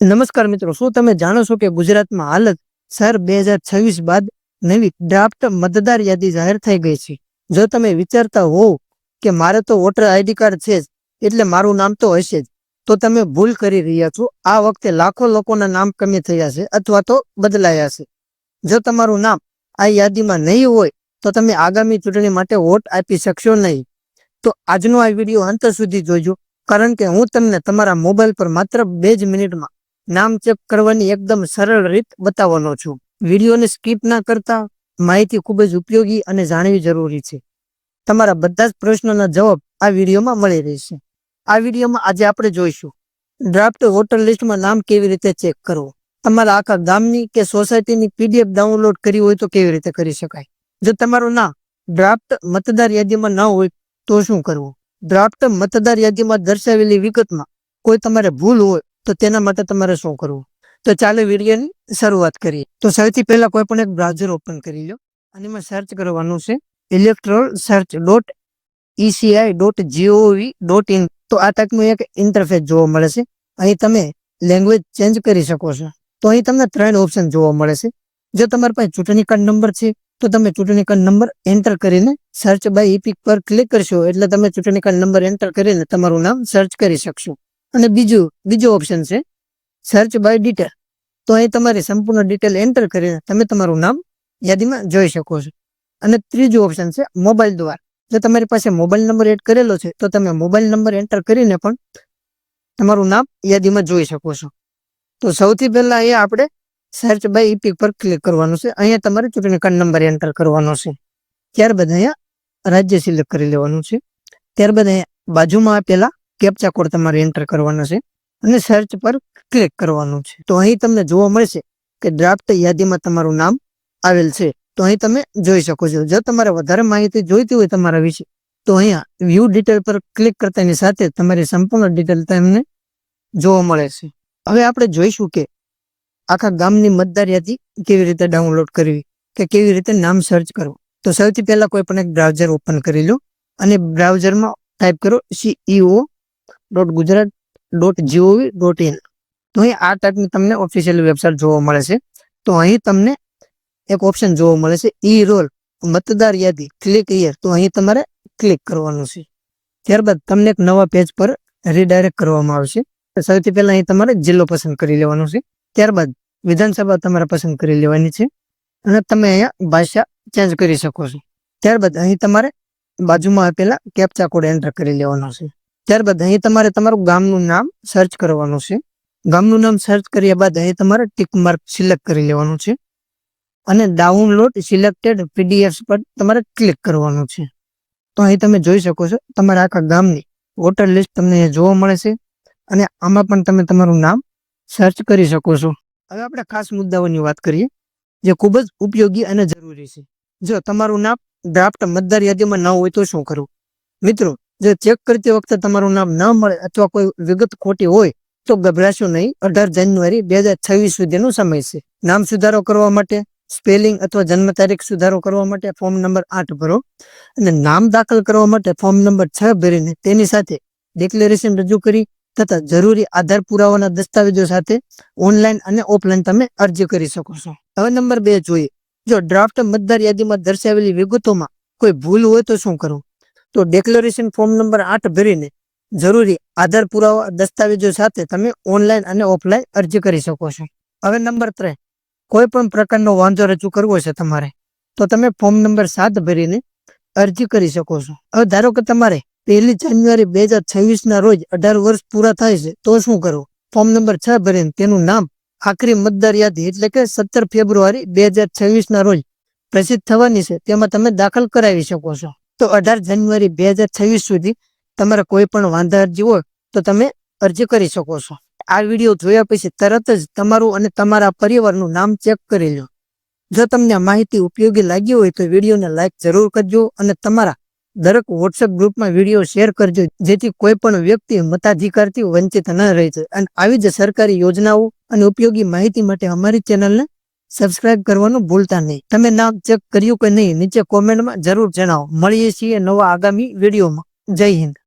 નમસ્કાર મિત્રો, શું તમે જાણો છો કે ગુજરાતમાં હાલ જ સર બે હજાર છવ્વીસ બાદ નવી ડ્રાફ્ટ મતદાર યાદી જાહેર થઈ ગઈ છે? જો તમે વિચારતા હોવ કે મારે તો વોટર આઈડી કાર્ડ છે જ, એટલે મારું નામ તો હશે જ, તો તમે ભૂલ કરી રહ્યા છો. આ વખતે લાખો લોકોના નામ કમી થયા છે અથવા તો બદલાયા છે. જો તમારું નામ આ યાદીમાં નહીં હોય, તો તમે આગામી ચૂંટણી માટે વોટ આપી શકશો નહીં. તો આજનો આ વીડિયો અંત સુધી જોજો, કારણ કે હું તમને તમારા મોબાઈલ પર માત્ર બે જ મિનિટમાં નામ ચેક કરવાની એકદમ સરળ રીત બતાવવાનો છું. વિડીયોને સ્કીપ ના કરતા માહિતી ખૂબ જ ઉપયોગી અને જાણવી જરૂરી છે. તમારા બધા જ પ્રશ્નોના જવાબ આ વિડીયોમાં મળી રહેશે. આ વિડીયોમાં આજે આપણે જોઈશું. ડ્રાફ્ટ વોટર લિસ્ટમાં નામ કેવી રીતે ચેક કરવું? તમારા આખા ગામની કે સોસાયટીની પીડીએફ ડાઉનલોડ કરી હોય તો કેવી રીતે કરી શકાય? જો તમારું નામ ડ્રાફ્ટ મતદાર યાદીમાં ન હોય તો શું કરવું? ડ્રાફ્ટ મતદાર યાદીમાં દર્શાવેલી વિગતમાં કોઈ તમારે ભૂલ હોય તો તેના માટે તમારે શું કરવું? તો ચાલો વિડીયોની શરૂઆત કરીએ. તો સૌથી પહેલા કોઈ પણ એક બ્રાઉઝર ઓપન કરી લો. અને એમાં સર્ચ કરવાનું છે electoral search dot ECI dot G O V dot in તો આ ટાઈપનું એક ઇન્ટરફેસ જોવા મળે છે. અહીં તમે લેંગ્વેજ ચેન્જ કરી શકો છો. તો અહીં તમને ત્રણ ઓપ્શન જોવા મળે છે. જો તમારી પાસે ચૂંટણી કાર્ડ નંબર છે, તો તમે ચૂંટણી કાર્ડ નંબર એન્ટર કરીને સર્ચ બાય ઈપિક પર ક્લિક કરશો. એટલે તમે ચૂંટણી કાર્ડ નંબર એન્ટર કરીને તમારું નામ સર્ચ કરી શકશો. અને બીજું, બીજો ઓપ્શન છે સર્ચ બાય ડિટેલ તો અહીં તમારી સંપૂર્ણ ડિટેલ એન્ટર કરીને તમે તમારું નામ યાદીમાં જોઈ શકો છો. અને ત્રીજું ઓપ્શન છે મોબાઈલ દ્વારા. જો તમારી પાસે મોબાઈલ નંબર એડ કરેલો છે, તો તમે મોબાઈલ નંબર એન્ટર કરીને પણ તમારું નામ યાદીમાં જોઈ શકો છો. તો સૌથી પહેલા અહીંયા આપણે સર્ચ બાય ઈપીક પર ક્લિક કરવાનું છે. અહીંયા તમારે ચૂંટણી કાર્ડ નંબર એન્ટર કરવાનો છે. ત્યારબાદ અહીંયા રાજ્ય સિલેક્ટ કરી લેવાનું છે. ત્યારબાદ અહીંયા બાજુમાં આપેલા કેપ્ચા કોડ તમારે એન્ટર કરવાનો છે અને સર્ચ પર ક્લિક કરવાનું છે. તો અહીં તમને જોવા મળશે કે ડ્રાફ્ટ યાદીમાં તમારું નામ આવેલ છે. તો અહીં તમે જોઈ શકો છો. જો તમારે વધારે માહિતી જોઈતી હોય તમારા વિશે, તો અહીંયા વ્યૂ ડિટેલ પર ક્લિક કરતાની સાથે તમારી સંપૂર્ણ ડિટેલ તમને જોવા મળે છે. હવે આપણે જોઈશું કે આખા ગામની મતદાર યાદી કેવી રીતે ડાઉનલોડ કરવી, કે કેવી રીતે નામ સર્ચ કરવું. તો સૌથી પહેલા કોઈ પણ એક બ્રાઉઝર ઓપન કરી લો અને બ્રાઉઝરમાં ટાઈપ કરો CEO dot Gujarat dot G O V dot in તો અહીં આ ટાઈપની તમને ઓફિશિયલ વેબસાઇટ જોવા મળે છે. તો અહીં તમને એક ઓપ્શન જોવા મળે છે ઈ રોલ મતદાર યાદી ક્લિક હિયર તો અહીં તમારે ક્લિક કરવાનું છે. ત્યારબાદ તમને એક નવા પેજ પર રીડાયરેક્ટ કરવામાં આવશે. સૌથી પહેલા અહીં તમારે જિલ્લો પસંદ કરી લેવાનો છે. ત્યારબાદ વિધાનસભા તમારે પસંદ કરી લેવાની છે. અને તમે અહીંયા ભાષા ચેન્જ કરી શકો છો. ત્યારબાદ અહીં તમારે બાજુમાં આપેલા કેપ્ચા કોડ એન્ટર કરી લેવાનો છે. ત્યારબાદ અહીં તમારે તમારું ગામનું નામ સર્ચ કરવાનું છે. ગામનું નામ સર્ચ કર્યા બાદ અહીં તમારે ટીક માર્ક સિલેક્ટ કરી લેવાનું છે. અને ડાઉનલોડ સિલેક્ટેડ પીડીએફ પર તમારે ક્લિક કરવાનું છે. તો અહીં તમે જોઈ શકો છો, તમારા આખા ગામની વોટર લિસ્ટ તમને જોવા મળે છે. અને આમાં પણ તમે તમારું નામ સર્ચ કરી શકો છો. હવે આપણે ખાસ મુદ્દાઓની વાત કરીએ, જે ખૂબ જ ઉપયોગી અને જરૂરી છે. જો તમારું નામ ડ્રાફ્ટ મતદાર યાદીમાં ન હોય તો શું કરવું? મિત્રો જો ચેક કરતી વખતે તમારું નામ ન મળે અથવા કોઈ વિગત ખોટી હોય, તો ગભરાશો નહીં. અઢાર જાન્યુઆરી બે હજાર છવ્વીસ સુધીનો સમય છે. નામ સુધારો કરવા માટે, સ્પેલિંગ અથવા જન્મ તારીખ સુધારો કરવા માટે ફોર્મ નંબર આઠ ભરો અને નામ દાખલ કરવા માટે ફોર્મ નંબર છ ભરીને તેની સાથે ડિક્લેરેશન રજૂ કરી તથા જરૂરી આધાર પુરાવાના દસ્તાવેજો સાથે ઓનલાઈન અને ઓફલાઈન તમે અરજી કરી શકો છો. હવે નંબર બે જોઈએ. જો ડ્રાફ્ટ મતદાર યાદીમાં દર્શાવેલી વિગતોમાં કોઈ ભૂલ હોય તો શું કરવું? તો ડિક્લેરેશન ફોર્મ નંબર આઠ ભરીને જરૂરી આધાર પુરાવા દસ્તાવેજો સાથે તમે ઓનલાઈન અને ઓફલાઈન અરજી કરી શકો છો. હવે નંબર ત્રણ, કોઈ પણ પ્રકારનો વાંધો રજૂ કરવો છે તમારે, તો તમે ફોર્મ નંબર સાત ભરીને અરજી કરી શકો છો. હવે ધારો કે તમારે પહેલી જાન્યુઆરી બે હજાર છવ્વીસ ના રોજ અઢાર વર્ષ પૂરા થાય છે, તો શું કરવું? ફોર્મ નંબર છ ભરીને તેનું નામ આખરી મતદાર યાદી એટલે કે સત્તર ફેબ્રુઆરી બે હજાર છવ્વીસ ના રોજ પ્રસિદ્ધ થવાની છે, તેમાં તમે દાખલ કરાવી શકો છો. તો અઢાર જાન્યુઆરી બે હજાર છવ્વીસ સુધી તમારે કોઈ પણ વાંધા અરજી હોય તો તમે અરજી કરી શકો છો. આ વીડિયો જોયા પછી તરત જ તમારું અને તમારા પરિવારનું નામ ચેક કરી લો. જો તમને આ માહિતી ઉપયોગી લાગી હોય તો વિડીયોને લાઈક જરૂર કરજો અને તમારા દરેક વોટ્સએપ ગ્રુપમાં વીડિયો શેર કરજો, જેથી કોઈ પણ વ્યક્તિ મતાધિકારથી વંચિત ન રહે અને આવી જ સરકારી યોજનાઓ અને ઉપયોગી માહિતી માટે અમારી ચેનલને સબસ્ક્રાઇબ કરવાનું ભૂલતા નહીં. તમે નામ ચેક કર્યું કે નહીં, નીચે કોમેન્ટમાં જરૂર જણાવો. મળીએ છીએ નવા આગામી વિડીયોમાં જય હિન્દ.